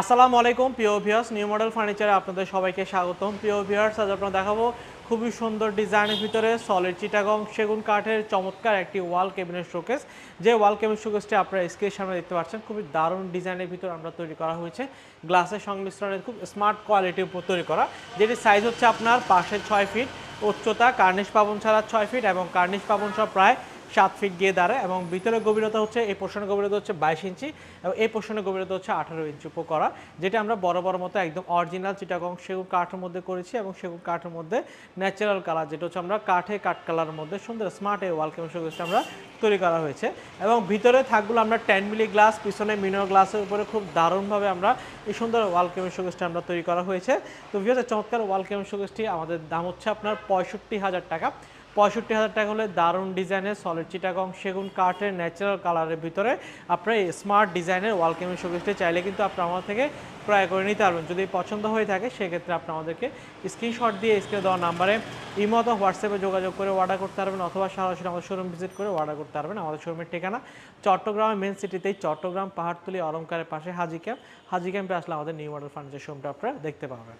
আসসালামু আলাইকুম, প্রিয় ভিউয়ার্স নিউ মডেল ফার্নিচারে আপনাদের সবাইকে স্বাগতম। প্রিয় ভিউয়ার্স আজ আপনারা দেখাবো খুবই সুন্দর ডিজাইনের ভিতরে সলিড চিটাগং সেগুন কাঠের চমৎকার একটি ওয়াল কেবিনেট শোকেস যে ওয়াল কেবিনেট শোকেসটি আপনারা স্ক্রিনের সামনে দেখতে পাচ্ছেন, খুবই দারুণ ডিজাইনের ভিতরে আমরা তৈরি করা হয়েছে। গ্লাসের সংমিশ্রণে খুব স্মার্ট কোয়ালিটির উপর তৈরি করা, যেটি সাইজ হচ্ছে আপনার পাশে ছয় ফিট উচ্চতা কার্নিশ পাবন ছাড়া ছয় ফিট এবং কার্নিশ পাবন সহ প্রায় সাত ফিট গিয়ে দাঁড়ায় এবং ভিতরের গভীরতা হচ্ছে, এই পোর্শনের গভীরতা হচ্ছে বাইশ ইঞ্চি এবং এই পোর্শনের গভীরতা হচ্ছে আঠারো ইঞ্চি উপর করা যেটা আমরা বড় বড় মতো একদম অরিজিনাল চিটাগং সেগুন কাঠের মধ্যে করেছি এবং সেগুন কাঠের মধ্যে ন্যাচারাল কালার যেটা হচ্ছে আমরা কাঠে কাঠ কালার মধ্যে সুন্দর স্মার্ট এই ওয়াল কেমন আমরা তৈরি করা হয়েছে এবং ভিতরে থাকগুলো আমরা টেন মিলি গ্লাস পিছনে মিনার গ্লাসের উপরে খুব দারুণভাবে আমরা এই সুন্দর ওয়াল কেমন শোকেসটা আমরা তৈরি করা হয়েছে। তো ভিতরে চমৎকার ওয়াল কেমন আমাদের দাম হচ্ছে আপনার পঁয়ষট্টি হাজার টাকা। পঁয়ষট্টি হাজার টাকা হলে দারুণ ডিজাইনের সলিড চিটাগং সেগুন কাঠের ন্যাচারাল কালারের ভিতরে আপনার স্মার্ট ডিজাইনের ওয়াল কেমিং শোকেসটি চাইলে কিন্তু আপনি আমার থেকে ক্রয় করে নিতে পারবেন। যদি পছন্দ হয়ে থাকে, সেক্ষেত্রে আপনি আমাদেরকে স্ক্রিনশট দিয়ে স্ক্রিনে দেওয়া নাম্বারে ইমো হোয়াটসঅ্যাপে যোগাযোগ করে অর্ডার করতে পারবেন অথবা সরাসরি আমাদের শোরুম ভিজিট করে অর্ডার করতে পারবেন। আমাদের শোরুমের ঠিকানা চট্টগ্রামের মেন সিটিতেই চট্টগ্রাম পাহাড়তলি অলঙ্কারের পাশে হাজি ক্যাম্প হাজি ক্যাম্পে আসলে আমাদের নিউ মডেল ফার্নিচার শোরুমটা আপনারা দেখতে পাবেন।